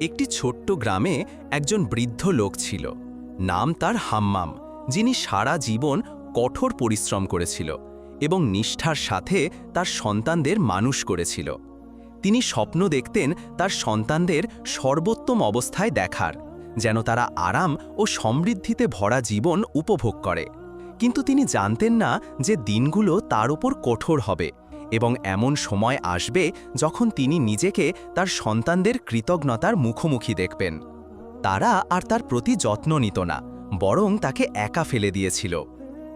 একটি ছোট্ট গ্রামে একজন বৃদ্ধ লোক ছিল। নাম তার হাম্মাম, যিনি সারা জীবন কঠোর পরিশ্রম করেছিল এবং নিষ্ঠার সাথে তার সন্তানদের মানুষ করেছিল। তিনি স্বপ্ন দেখতেন তার সন্তানদের সর্বোত্তম অবস্থায় দেখার, যেন তারা আরাম ও সমৃদ্ধিতে ভরা জীবন উপভোগ করে। কিন্তু তিনি জানতেন না যে দিনগুলো তার উপর কঠোর হবে এবং এমন সময় আসবে যখন তিনি নিজেকে তার সন্তানদের কৃতজ্ঞতার মুখোমুখি দেখবেন। তারা আর তার প্রতি যত্ন নিত না, বরং তাকে একা ফেলে দিয়েছিল।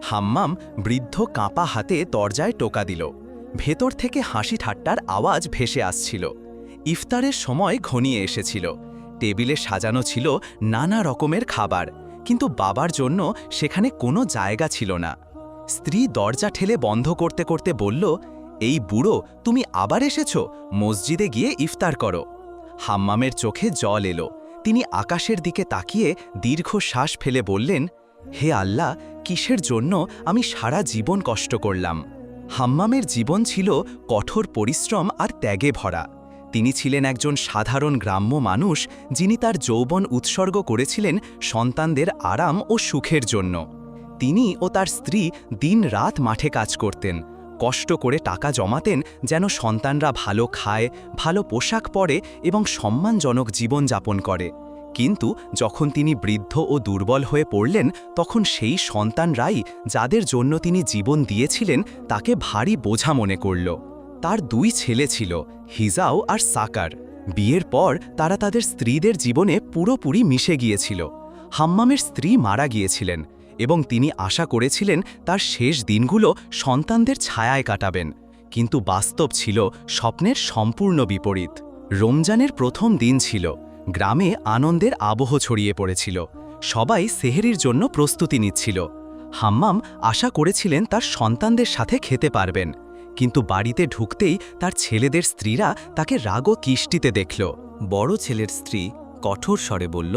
হাম্মাম বৃদ্ধ কাঁপা হাতে দরজায় টোকা দিল। ভেতর থেকে হাসি ঠাট্টার আওয়াজ ভেসে আসছিল। ইফতারের সময় ঘনিয়ে এসেছিল। টেবিলে সাজানো ছিল নানা রকমের খাবার, কিন্তু বাবার জন্য সেখানে কোনো জায়গা ছিল না। স্ত্রী দরজা ঠেলে বন্ধ করতে করতে বলল এই বুড়ো, তুমি আবার এসেছ? মসজিদে গিয়ে ইফতার করো। হাম্মামের চোখে জল এলো। তিনি আকাশের দিকে তাকিয়ে দীর্ঘ শ্বাস ফেলে বললেন, হে আল্লাহ, কিসের জন্য আমি সারা জীবন কষ্ট করলাম? হাম্মামের জীবন ছিল কঠোর পরিশ্রম আর ত্যাগে ভরা। তিনি ছিলেন একজন সাধারণ গ্রাম্য মানুষ, যিনি তার যৌবন উৎসর্গ করেছিলেন সন্তানদের আরাম ও সুখের জন্য। তিনি ও তার স্ত্রী দিন রাত মাঠে কাজ করতেন। কষ্ট করে টাকা জমাতেন যেন সন্তানরা ভালো খায়, ভালো পোশাক পরে এবং সম্মানজনক জীবন যাপন করে। কিন্তু যখন তিনি বৃদ্ধ ও দুর্বল হয়ে পড়লেন, তখন সেই সন্তানরাই যাদের জন্য তিনি জীবন দিয়েছিলেন তাকে ভারী বোঝা মনে করল। তার দুই ছেলে ছিল, হিজাও আর সাকার। বিয়ের পর তারা তাদের স্ত্রীদের জীবনে পুরোপুরি মিশে গিয়েছিল। হাম্মামের স্ত্রী মারা গিয়েছিলেন। এবং তিনি আশা করেছিলেন তার শেষ দিনগুলো সন্তানদের ছায়ায় কাটাবেন। কিন্তু বাস্তব ছিল স্বপ্নের সম্পূর্ণ বিপরীত। রমজানের প্রথম দিন ছিল। গ্রামে আনন্দের আবহ ছড়িয়ে পড়েছিল। সবাই সেহেরির জন্য প্রস্তুতি নিচ্ছিল। হাম্মাম আশা করেছিলেন তার সন্তানদের সাথে খেতে পারবেন। কিন্তু বাড়িতে ঢুকতেই তার ছেলেদের স্ত্রীরা তাকে রাগ ও কিষ্টিতে দেখল। বড় ছেলের স্ত্রী কঠোর স্বরে বলল,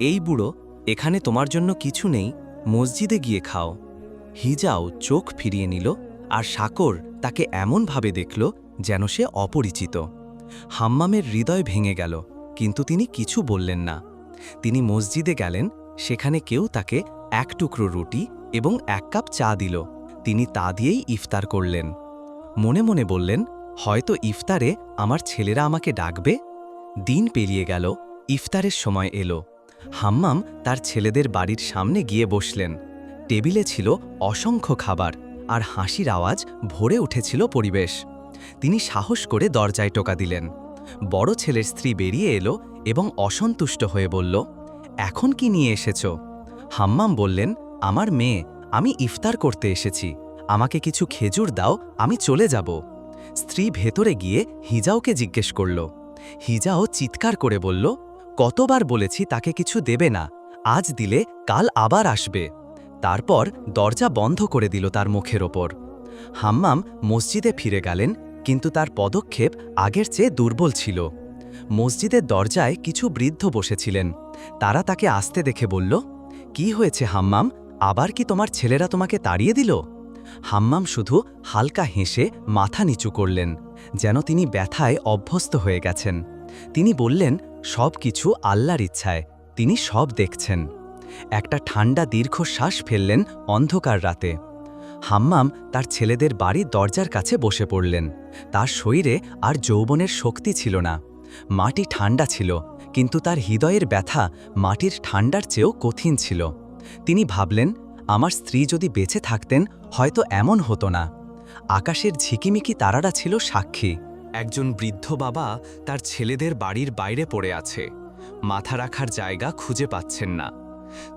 এই বুড়ো, এখানে তোমার জন্য কিছু নেই। মসজিদে গিয়ে খাও। হিজাও চোখ ফিরিয়ে নিল আর সাকর তাকে এমনভাবে দেখল যেন সে অপরিচিত। হাম্মামের হৃদয় ভেঙে গেল, কিন্তু তিনি কিছু বললেন না। তিনি মসজিদে গেলেন, সেখানে কেউ তাকে এক টুকরো রুটি এবং এক কাপ চা দিল। তিনি তা দিয়েই ইফতার করলেন। মনে মনে বললেন, হয়তো ইফতারে আমার ছেলেরা আমাকে ডাকবে? দিন পেরিয়ে গেল, ইফতারের সময় এলো। হাম্মাম তার ছেলেদের বাড়ির সামনে গিয়ে বসলেন। টেবিলে ছিল অসংখ্য খাবার আর হাসির আওয়াজ ভরে উঠেছিল পরিবেশ। তিনি সাহস করে দরজায় টোকা দিলেন। বড় ছেলের স্ত্রী বেরিয়ে এলো এবং অসন্তুষ্ট হয়ে বলল, এখন কি নিয়ে এসেছ? হাম্মাম বললেন, আমার মেয়ে, আমি ইফতার করতে এসেছি। আমাকে কিছু খেজুর দাও, আমি চলে যাব। স্ত্রী ভেতরে গিয়ে হিজাওকে জিজ্ঞেস করল। হিজাও চিৎকার করে বলল কতবার বলেছি তাকে কিছু দেবে না, আজ দিলে কাল আবার আসবে। তারপর দরজা বন্ধ করে দিল তার মুখের ওপর। হাম্মাম মসজিদে ফিরে গেলেন, কিন্তু তার পদক্ষেপ আগের চেয়ে দুর্বল ছিল। মসজিদের দরজায় কিছু বৃদ্ধ বসেছিলেন। তারা তাকে আসতে দেখে বলল, কি হয়েছে হাম্মাম? আবার কি তোমার ছেলেরা তোমাকে তাড়িয়ে দিল? হাম্মাম শুধু হালকা হেসে মাথা নিচু করলেন, যেন তিনি ব্যথায় অভ্যস্ত হয়ে গেছেন। তিনি বললেন সব কিছু আল্লাহর ইচ্ছায়, তিনি সব দেখছেন। একটা ঠান্ডা দীর্ঘশ্বাস ফেললেন অন্ধকার রাতে। হাম্মাম তার ছেলেদের বাড়ির দরজার কাছে বসে পড়লেন। তার শরীরে আর যৌবনের শক্তি ছিল না। মাটি ঠান্ডা ছিল, কিন্তু তার হৃদয়ের ব্যথা মাটির ঠান্ডার চেয়েও কঠিন ছিল। তিনি ভাবলেন, আমার স্ত্রী যদি বেঁচে থাকতেন, হয়তো এমন হতো না। আকাশের ঝিকিমিকি তারারা ছিল সাক্ষী। একজন বৃদ্ধ বাবা তার ছেলেদের বাড়ির বাইরে পড়ে আছে। মাথা রাখার জায়গা খুঁজে পাচ্ছেন না।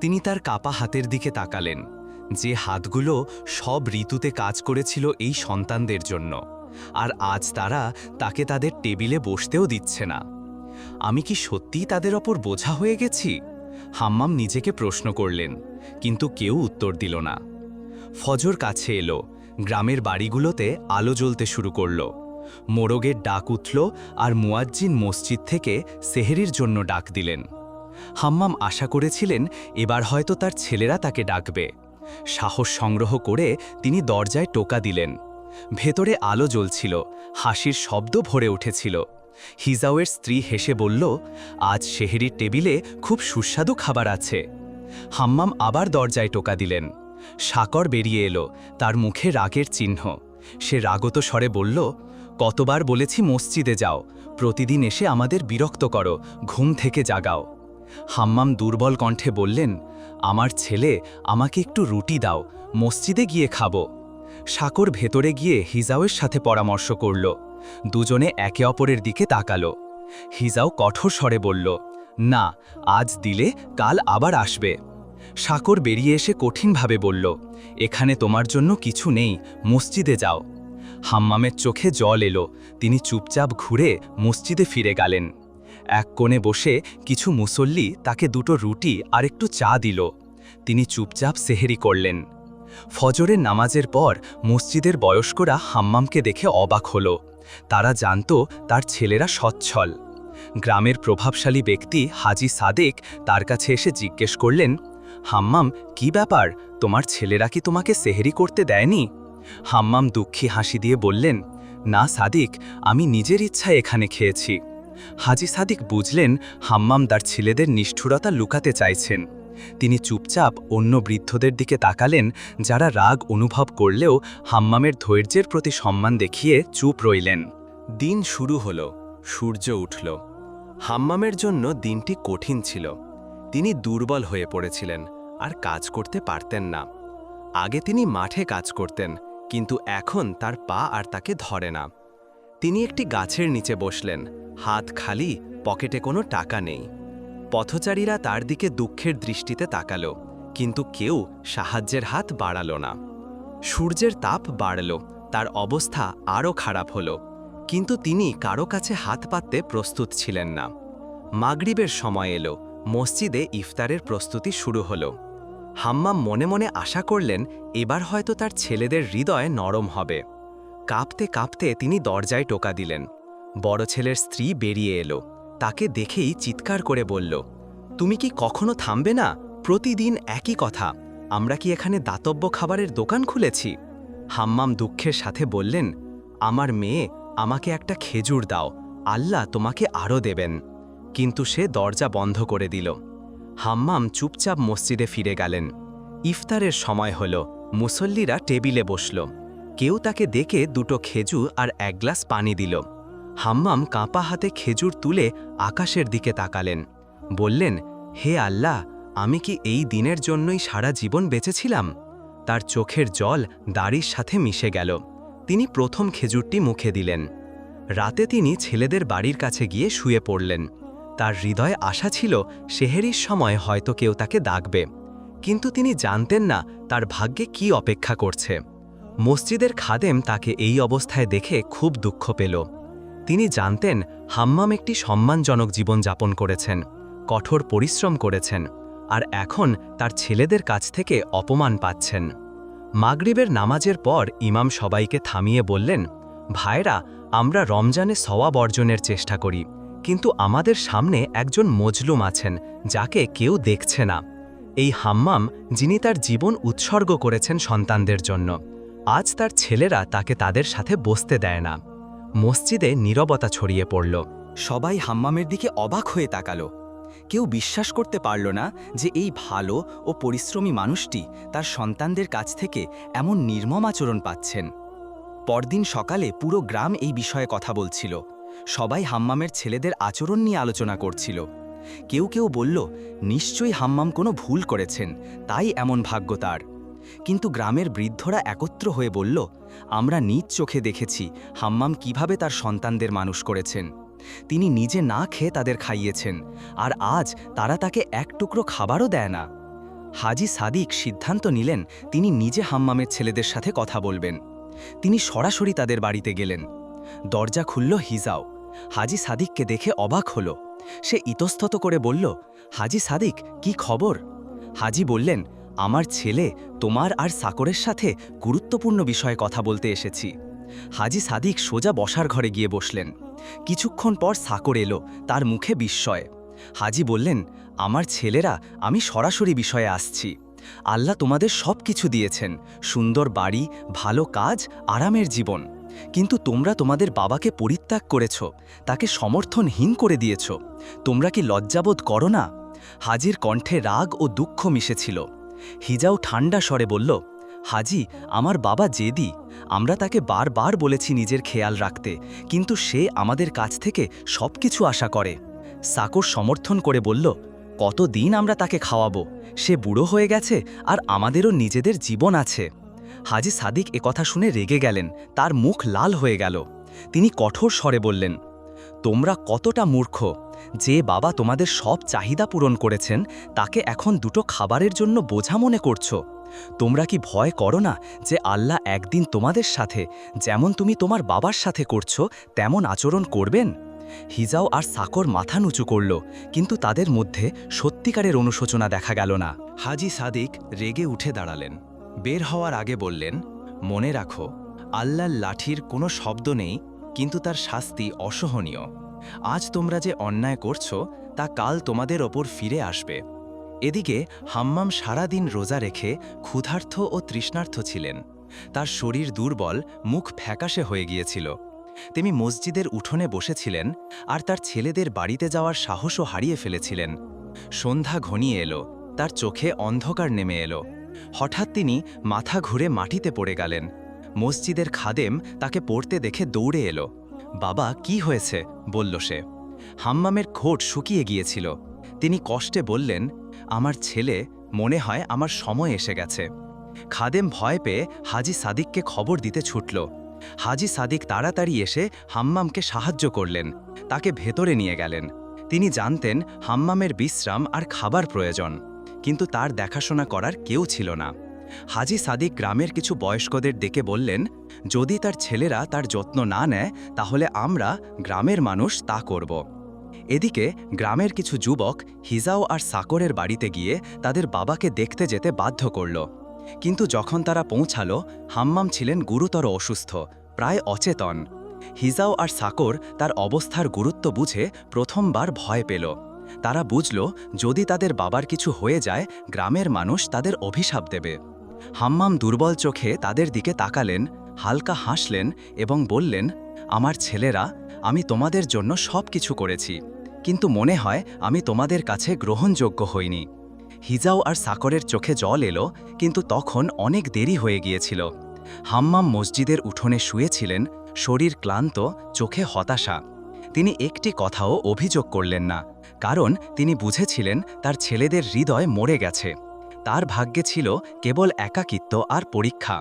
তিনি তার কাপা হাতের দিকে তাকালেন। যে হাতগুলো সব ঋতুতে কাজ করেছিল এই সন্তানদের জন্য। আর আজ তারা তাকে তাদের টেবিলে বসতেও দিচ্ছে না। আমি কি সত্যিই তাদের ওপর বোঝা হয়ে গেছি? হাম্মাম নিজেকে প্রশ্ন করলেন, কিন্তু কেউ উত্তর দিল না। ফজর কাছে এলো। গ্রামের বাড়িগুলোতে আলো জ্বলতে শুরু করল। মোরগের ডাক উঠল আর মুয়াজ্জিন মসজিদ থেকে সেহেরির জন্য ডাক দিলেন। হাম্মাম আশা করেছিলেন এবার হয়তো তার ছেলেরা তাকে ডাকবে। সাহস সংগ্রহ করে তিনি দরজায় টোকা দিলেন। ভেতরে আলো জ্বলছিল, হাসির শব্দ ভরে উঠেছিল। হিজাওয়ের স্ত্রী হেসে বলল, আজ শেহেরির টেবিলে খুব সুস্বাদু খাবার আছে। হাম্মাম আবার দরজায় টোকা দিলেন। সাকর বেরিয়ে এলো, তার মুখে রাগের চিহ্ন। সে রাগত স্বরে বলল কতবার বলেছি মসজিদে যাও। প্রতিদিন এসে আমাদের বিরক্ত করো, ঘুম থেকে জাগাও। হাম্মাম দুর্বল কণ্ঠে বললেন, আমার ছেলে, আমাকে একটু রুটি দাও, মসজিদে গিয়ে খাব। সাকর ভেতরে গিয়ে হিজাওয়ের সাথে পরামর্শ করল। দুজনে একে অপরের দিকে তাকালো। হিজাও কঠোর স্বরে বলল, না, আজ দিলে কাল আবার আসবে। সাকর বেরিয়ে এসে কঠিনভাবে বলল, এখানে তোমার জন্য কিছু নেই, মসজিদে যাও। হাম্মামের চোখে জল এলো। তিনি চুপচাপ ঘুরে মসজিদে ফিরে গেলেন। এক কোণে বসে কিছু মুসল্লি তাকে দুটো রুটি আর একটু চা দিল। তিনি চুপচাপ সেহেরি করলেন। ফজরের নামাজের পর মসজিদের বয়স্করা হাম্মামকে দেখে অবাক হল। তারা জানত তার ছেলেরা সচ্ছল। গ্রামের প্রভাবশালী ব্যক্তি হাজি সাদেক তার কাছে এসে জিজ্ঞেস করলেন, হাম্মাম, কি ব্যাপার? তোমার ছেলেরা কি তোমাকে সেহেরি করতে দেয়নি? হাম্মাম দুঃখী হাসি দিয়ে বললেন, না সাদিক, আমি নিজের ইচ্ছায় এখানে খেয়েছি। হাজি সাদিক বুঝলেন হাম্মাম তার ছেলেদের নিষ্ঠুরতা লুকাতে চাইছেন। তিনি চুপচাপ অন্য বৃদ্ধদের দিকে তাকালেন, যারা রাগ অনুভব করলেও হাম্মামের ধৈর্যের প্রতি সম্মান দেখিয়ে চুপ রইলেন। দিন শুরু হল, সূর্য উঠল। হাম্মামের জন্য দিনটি কঠিন ছিল। তিনি দুর্বল হয়ে পড়েছিলেন, আর কাজ করতে পারতেন না। আগে তিনি মাঠে কাজ করতেন কিন্তু এখন তার পা আর তাকে ধরে না। তিনি একটি গাছের নিচে বসলেন, হাত খালি, পকেটে কোনো টাকা নেই। পথচারীরা তার দিকে দুঃখের দৃষ্টিতে তাকালো, কিন্তু কেউ সাহায্যের হাত বাড়াল না। সূর্যের তাপ বাড়ল, তার অবস্থা আরও খারাপ হলো, কিন্তু তিনি কারও কাছে হাত পাততে প্রস্তুত ছিলেন না। মাগরিবের সময় এলো, মসজিদে ইফতারের প্রস্তুতি শুরু হলো। হাম্মাম মনে মনে আশা করলেন এবার হয়তো তার ছেলেদের হৃদয় নরম হবে। কাঁপতে কাঁপতে তিনি দরজায় টোকা দিলেন। বড় ছেলের স্ত্রী বেরিয়ে এলো। তাকে দেখেই চিৎকার করে বলল, তুমি কি কখনো থামবে না? প্রতিদিন একই কথা। আমরা কি এখানে দাতব্য খাবারের দোকান খুলেছি? হাম্মাম দুঃখের সাথে বললেন, আমার মেয়ে, আমাকে একটা খেজুর দাও। আল্লাহ তোমাকে আরও দেবেন। কিন্তু সে দরজা বন্ধ করে দিল। হাম্মাম চুপচাপ মসজিদে ফিরে গেলেন। ইফতারের সময় হল, মুসল্লিরা টেবিলে বসল। কেউ তাকে দেখে দুটো খেজুর আর এক গ্লাস পানি দিল। হাম্মাম কাঁপা হাতে খেজুর তুলে আকাশের দিকে তাকালেন। বললেন, হে আল্লাহ, আমি কি এই দিনের জন্যই সারা জীবন বেঁচেছিলাম? তার চোখের জল দাড়ির সাথে মিশে গেল। তিনি প্রথম খেজুরটি মুখে দিলেন। রাতে তিনি ছেলেদের বাড়ির কাছে গিয়ে শুয়ে পড়লেন। তার হৃদয়ে আশা ছিল শেহেরির সময় হয়তো কেউ তাকে ডাকবে। কিন্তু তিনি জানতেন না তার ভাগ্যে কি অপেক্ষা করছে। মসজিদের খাদেম তাকে এই অবস্থায় দেখে খুব দুঃখ পেল। তিনি জানতেন হাম্মাম একটি সম্মানজনক জীবন যাপন করেছেন, কঠোর পরিশ্রম করেছেন, আর এখন তার ছেলেদের কাছ থেকে অপমান পাচ্ছেন। মাগরিবের নামাজের পর ইমাম সবাইকে থামিয়ে বললেন, ভাইরা, আমরা রমজানে সওয়াব অর্জনের চেষ্টা করি। কিন্তু আমাদের সামনে একজন মজলুম আছেন, যাকে কেউ দেখছে না। এই হাম্মাম, যিনি তার জীবন উৎসর্গ করেছেন সন্তানদের জন্য। আজ তার ছেলেরা তাকে তাদের সাথে বসতে দেয় না। মসজিদে নীরবতা ছড়িয়ে পড়ল। সবাই হাম্মামের দিকে অবাক হয়ে তাকালো। কেউ বিশ্বাস করতে পারল না যে এই ভালো ও পরিশ্রমী মানুষটি তার সন্তানদের কাছ থেকে এমন নির্মম আচরণ পাচ্ছেন। পরদিন সকালে পুরো গ্রাম এই বিষয়ে কথা বলছিল। সবাই হাম্মামের ছেলেদের আচরণ নিয়ে আলোচনা করছিল। কেউ কেউ বলল, নিশ্চয়ই হাম্মাম কোনো ভুল করেছেন, তাই এমন ভাগ্য তার। কিন্তু গ্রামের বৃদ্ধরা একত্র হয়ে বলল, আমরা নিজ চোখে দেখেছি হাম্মাম কীভাবে তার সন্তানদের মানুষ করেছেন। তিনি নিজে না খেয়ে তাদের খাইয়েছেন, আর আজ তারা তাকে এক টুকরো খাবারও দেয় না। হাজি সাদিক সিদ্ধান্ত নিলেন, তিনি নিজে হাম্মামের ছেলেদের সাথে কথা বলবেন। তিনি সরাসরি তাদের বাড়িতে গেলেন। দরজা খুলল হিজাও। হাজি সাদিককে দেখে অবাক হল। সে ইতস্তত করে বলল, হাজি সাদিক, কি খবর? হাজি বললেন, আমার ছেলে, তোমার আর সাকরের সাথে গুরুত্বপূর্ণ বিষয়ে কথা বলতে এসেছি। হাজি সাদিক সোজা বসার ঘরে গিয়ে বসলেন। কিছুক্ষণ পর সাকর এলো, তার মুখে বিস্ময়। হাজি বললেন, আমার ছেলেরা, আমি সরাসরি বিষয়ে আসছি। আল্লাহ তোমাদের সব কিছু দিয়েছেন। সুন্দর বাড়ি, ভালো কাজ, আরামের জীবন। কিন্তু তোমরা তোমাদের বাবাকে পরিত্যাগ করেছ, তাকে সমর্থনহীন করে দিয়েছ। তোমরা কি লজ্জাবোধ করো না? হাজির কণ্ঠে রাগ ও দুঃখ মিশেছিল। হিজাও ঠান্ডা স্বরে বলল, হাজি, আমার বাবা জেদি। আমরা তাকে বারবার বলেছি নিজের খেয়াল রাখতে, কিন্তু সে আমাদের কাছ থেকে সব কিছু আশা করে। সাকর সমর্থন করে বলল, কতদিন আমরা তাকে খাওয়াবো? সে বুড়ো হয়ে গেছে আর আমাদেরও নিজেদের জীবন আছে। হাজি সাদিক কথা শুনে রেগে গেলেন, তার মুখ লাল হয়ে গেল। তিনি কঠোর স্বরে বললেন, তোমরা কতটা মূর্খ, যে বাবা তোমাদের সব চাহিদা পূরণ করেছেন, তাকে এখন দুটো খাবারের জন্য বোঝা মনে করছ। তোমরা কি ভয় করো না যে আল্লাহ একদিন তোমাদের সাথে, যেমন তুমি তোমার বাবার সাথে করছ, তেমন আচরণ করবেন? হিজাও আর সাকর মাথা নুচু করল, কিন্তু তাদের মধ্যে সত্যিকারের অনুশোচনা দেখা গেল না। হাজি সাদিক রেগে উঠে দাঁড়ালেন। বের হওয়ার আগে বললেন, মনে রাখো, আল্লাহর লাঠির কোনো শব্দ নেই, কিন্তু তার শাস্তি অসহনীয়। আজ তোমরা যে অন্যায় করছ, তা কাল তোমাদের ওপর ফিরে আসবে। এদিকে হাম্মাম সারাদিন রোজা রেখে ক্ষুধার্থ ও তৃষ্ণার্থ ছিলেন। তার শরীর দুর্বল, মুখ ফ্যাকাশে হয়ে গিয়েছিল। তিনি মসজিদের উঠোনে বসেছিলেন আর তার ছেলেদের বাড়িতে যাওয়ার সাহসও হারিয়ে ফেলেছিলেন। সন্ধ্যা ঘনিয়ে এলো, তার চোখে অন্ধকার নেমে এলো। হঠাৎ তিনি মাথা ঘুরে মাটিতে পড়ে গেলেন। মসজিদের খাদেম তাকে পড়তে দেখে দৌড়ে এলো। বাবা, কি হয়েছে? বলল সে। হাম্মামের খোট শুকিয়ে গিয়েছিল। তিনি কষ্টে বললেন, আমার ছেলে, মনে হয় আমার সময় এসে গেছে। খাদেম ভয় পেয়ে হাজি সাদিককে খবর দিতে ছুটল। হাজি সাদিক তাড়াতাড়ি এসে হাম্মামকে সাহায্য করলেন। তাকে ভেতরে নিয়ে গেলেন। তিনি জানতেন হাম্মামের বিশ্রাম আর খাবার প্রয়োজন। কিন্তু তার দেখাশোনা করার কেউ ছিল না। হাজি সাদিক গ্রামের কিছু বয়স্কদের ডেকে বললেন, যদি তার ছেলেরা তার যত্ন না নেয়, তাহলে আমরা গ্রামের মানুষ তা করব। এদিকে গ্রামের কিছু যুবক হিজাও আর সাকরের বাড়িতে গিয়ে তাদের বাবাকে দেখতে যেতে বাধ্য করল। কিন্তু যখন তারা পৌঁছালো, হাম্মাম ছিলেন গুরুতর অসুস্থ, প্রায় অচেতন। হিজাও আর সাকর তার অবস্থার গুরুত্ব বুঝে প্রথমবার ভয় পেল। তারা বুঝল, যদি তাদের বাবার কিছু হয়ে যায়, গ্রামের মানুষ তাদের অভিশাপ দেবে। হাম্মাম দুর্বল চোখে তাদের দিকে তাকালেন, হালকা হাসলেন এবং বললেন, আমার ছেলেরা, আমি তোমাদের জন্য সব কিছু করেছি, কিন্তু মনে হয় আমি তোমাদের কাছে গ্রহণযোগ্য হইনি। হিজাও আর সাকরের চোখে জল এলো, কিন্তু তখন অনেক দেরি হয়ে গিয়েছিল। হাম্মাম মসজিদের উঠোনে শুয়েছিলেন, শরীর ক্লান্ত, চোখে হতাশা। তিনি একটি কথাও অভিযোগ করলেন না। কারণ তিনি বুঝেছিলেন তার ছেলেদের হৃদয় মরে গেছে। তার ভাগ্যে ছিল কেবল একাকিত্ব আর পরীক্ষা।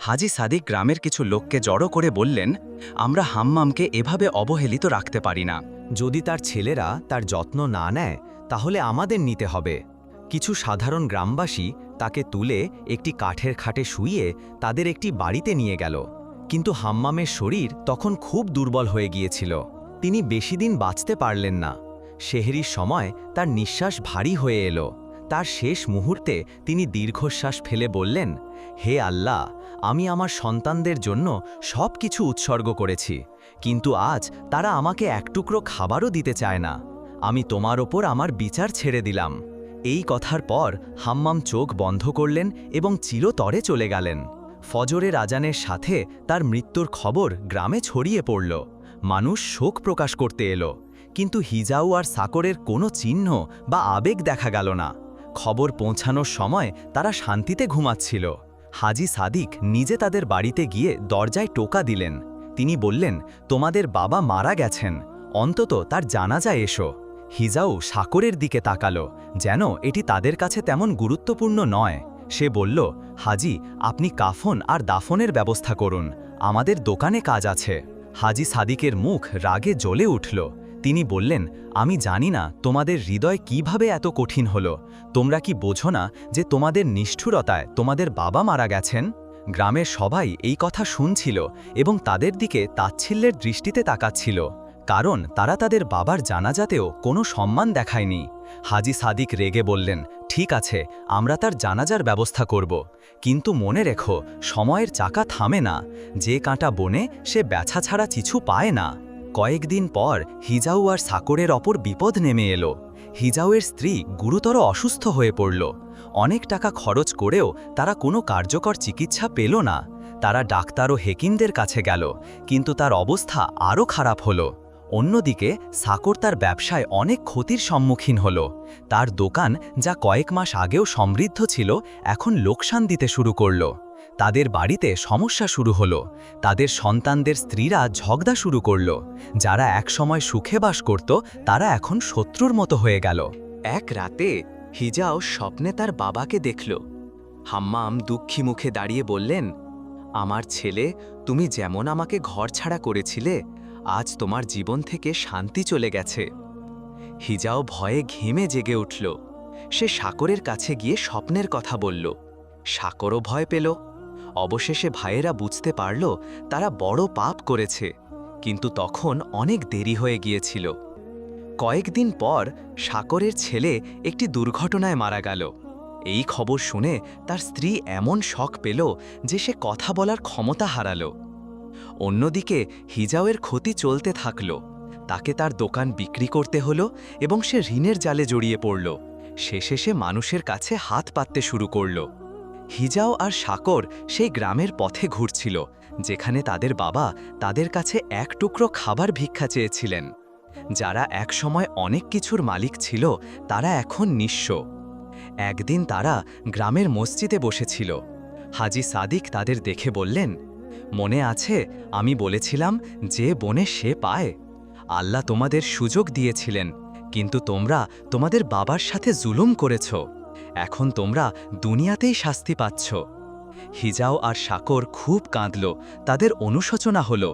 হাজি সাদিক গ্রামের কিছু লোককে জড়ো করে বললেন, আমরা হাম্মামকে এভাবে অবহেলিত রাখতে পারি না। যদি তার ছেলেরা তার যত্ন না নেয়, তাহলে আমাদের নিতে হবে। কিছু সাধারণ গ্রামবাসী তাকে তুলে একটি কাঠের খাটে শুইয়ে তাদের একটি বাড়িতে নিয়ে গেল। কিন্তু হাম্মামের শরীর তখন খুব দুর্বল হয়ে গিয়েছিল। তিনি বেশি দিন বাঁচতে পারলেন না। শেহরির সময় তার নিঃশ্বাস ভারী হয়ে এলো। তার শেষ মুহূর্তে তিনি দীর্ঘশ্বাস ফেলে বললেন, হে আল্লাহ, আমি আমার সন্তানদের জন্য সব কিছু উৎসর্গ করেছি, কিন্তু আজ তারা আমাকে এক টুকরো খাবারও দিতে চায় না। আমি তোমার ওপর আমার বিচার ছেড়ে দিলাম। এই কথার পর হাম্মাম চোখ বন্ধ করলেন এবং চিরতরে চলে গেলেন। ফজরের আজানের সাথে তার মৃত্যুর খবর গ্রামে ছড়িয়ে পড়ল। মানুষ শোক প্রকাশ করতে এলো। কিন্তু হিজাউ আর সাকরের কোনো চিহ্ন বা আবেগ দেখা গেল না। খবর পৌঁছানোর সময় তারা শান্তিতে ঘুমাচ্ছিল। হাজি সাদিক নিজে তাদের বাড়িতে গিয়ে দরজায় টোকা দিলেন। তিনি বললেন, তোমাদের বাবা মারা গেছেন। অন্তত তার জানাজা এসো। হিজাউ সাকরের দিকে তাকালো, যেন এটি তাদের কাছে তেমন গুরুত্বপূর্ণ নয়। সে বলল, হাজি, আপনি কাফন আর দাফনের ব্যবস্থা করুন। আমাদের দোকানে কাজ আছে। হাজি সাদিকের মুখ রাগে জ্বলে উঠল। তিনি বললেন, আমি জানি না তোমাদের হৃদয় কীভাবে এত কঠিন হলো। তোমরা কি বোঝো না যে তোমাদের নিষ্ঠুরতায় তোমাদের বাবা মারা গেছেন? গ্রামের সবাই এই কথা শুনছিল এবং তাদের দিকে তাচ্ছিল্যের দৃষ্টিতে তাকাচ্ছিল, কারণ তারা তাদের বাবার জানাজাতেও কোনো সম্মান দেখায়নি। হাজি সাদিক রেগে বললেন, ঠিক আছে, আমরা তার জানাজার ব্যবস্থা করব। কিন্তু মনে রেখো, সময়ের চাকা থামে না। যে কাঁটা বনে সে ব্যাছা ছাড়া কিছু পায় না। কয়েকদিন পর হিজাউ আর সাকরের অপর বিপদ নেমে এলো। হিজাউয়ের স্ত্রী গুরুতর অসুস্থ হয়ে পড়ল। অনেক টাকা খরচ করেও তারা কোনো কার্যকর চিকিৎসা পেল না। তারা ডাক্তার ও হেকিমদের কাছে গেল, কিন্তু তার অবস্থা আরও খারাপ হলো। অন্যদিকে, সাকর তার ব্যবসায় অনেক ক্ষতির সম্মুখীন হল। তার দোকান যা কয়েক মাস আগেও সমৃদ্ধ ছিল, এখন লোকসান দিতে শুরু করল। তাদের বাড়িতে সমস্যা শুরু হলো। তাদের সন্তানদের স্ত্রীরা ঝগড়া শুরু করল। যারা একসময় সুখে বাস করত, তারা এখন শত্রুর মতো হয়ে গেল। এক রাতে হিজাও স্বপ্নে তার বাবাকে দেখল। হাম্মাম দুঃখী মুখে দাঁড়িয়ে বললেন, আমার ছেলে, তুমি যেমন আমাকে ঘর ছাড়া করেছিলে, আজ তোমার জীবন থেকে শান্তি চলে গেছে হিজাও ভয়ে ঘেমে জেগে উঠল। সে সাকরের কাছে গিয়ে স্বপ্নের কথা বলল। সাকরও ভয় পেল। অবশেষে ভাইয়েরা বুঝতে পারল তারা বড় পাপ করেছে, কিন্তু তখন অনেক দেরি হয়ে গিয়েছিল। কয়েকদিন পর সাকরের ছেলে একটি দুর্ঘটনায় মারা গেল। এই খবর শুনে তার স্ত্রী এমন শখ পেল যে সে কথা বলার ক্ষমতা হারালো। অন্যদিকে হিজাওয়ের ক্ষতি চলতে থাকল। তাকে তার দোকান বিক্রি করতে হলো এবং সে ঋণের জালে জড়িয়ে পড়ল। শেষে সে মানুষের কাছে হাত পাততে শুরু করল। হিজাও আর সাকর সেই গ্রামের পথে ঘুরছিল, যেখানে তাদের বাবা তাদের কাছে এক টুকরো খাবার ভিক্ষা চেয়েছিলেন। যারা একসময় অনেক কিছুর মালিক ছিল, তারা এখন নিঃস্ব। একদিন তারা গ্রামের মসজিদে বসেছিল। হাজি সাদিক তাদের দেখে বললেন, মনে আছে, আমি বলেছিলাম যে বনে সে পায়। আল্লাহ তোমাদের সুযোগ দিয়েছিলেন, কিন্তু তোমরা তোমাদের বাবার সাথে জুলুম করেছ। এখন তোমরা দুনিয়াতেই শাস্তি পাচ্ছ। হিজাও আর সাকর খুব কাঁদল, তাদের অনুশোচনা হল,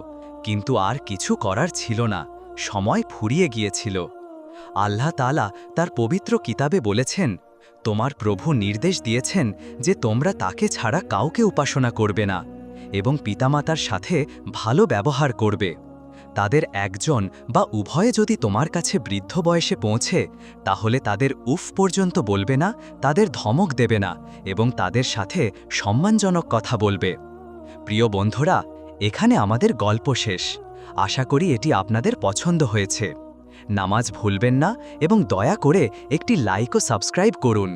কিন্তু আর কিছু করার ছিল না, সময় ফুরিয়ে গিয়েছিল। আল্লাহ তালা তার পবিত্র কিতাবে বলেছেন, তোমার প্রভু নির্দেশ দিয়েছেন যে তোমরা তাকে ছাড়া কাউকে উপাসনা করবে না, এবং পিতামাতার সাথে ভালো ব্যবহার করবে। তাদের একজন বা উভয়ে যদি তোমার কাছে বৃদ্ধ বয়সে পৌঁছে, তাহলে তাদের উফ পর্যন্ত বলবে না, তাদের ধমক দেবে না এবং তাদের সাথে সম্মানজনক কথা বলবে। প্রিয় বন্ধুরা, এখানে আমাদের গল্প শেষ। আশা করি এটি আপনাদের পছন্দ হয়েছে। নামাজ ভুলবেন না এবং দয়া করে একটি লাইক ও সাবস্ক্রাইব করুন।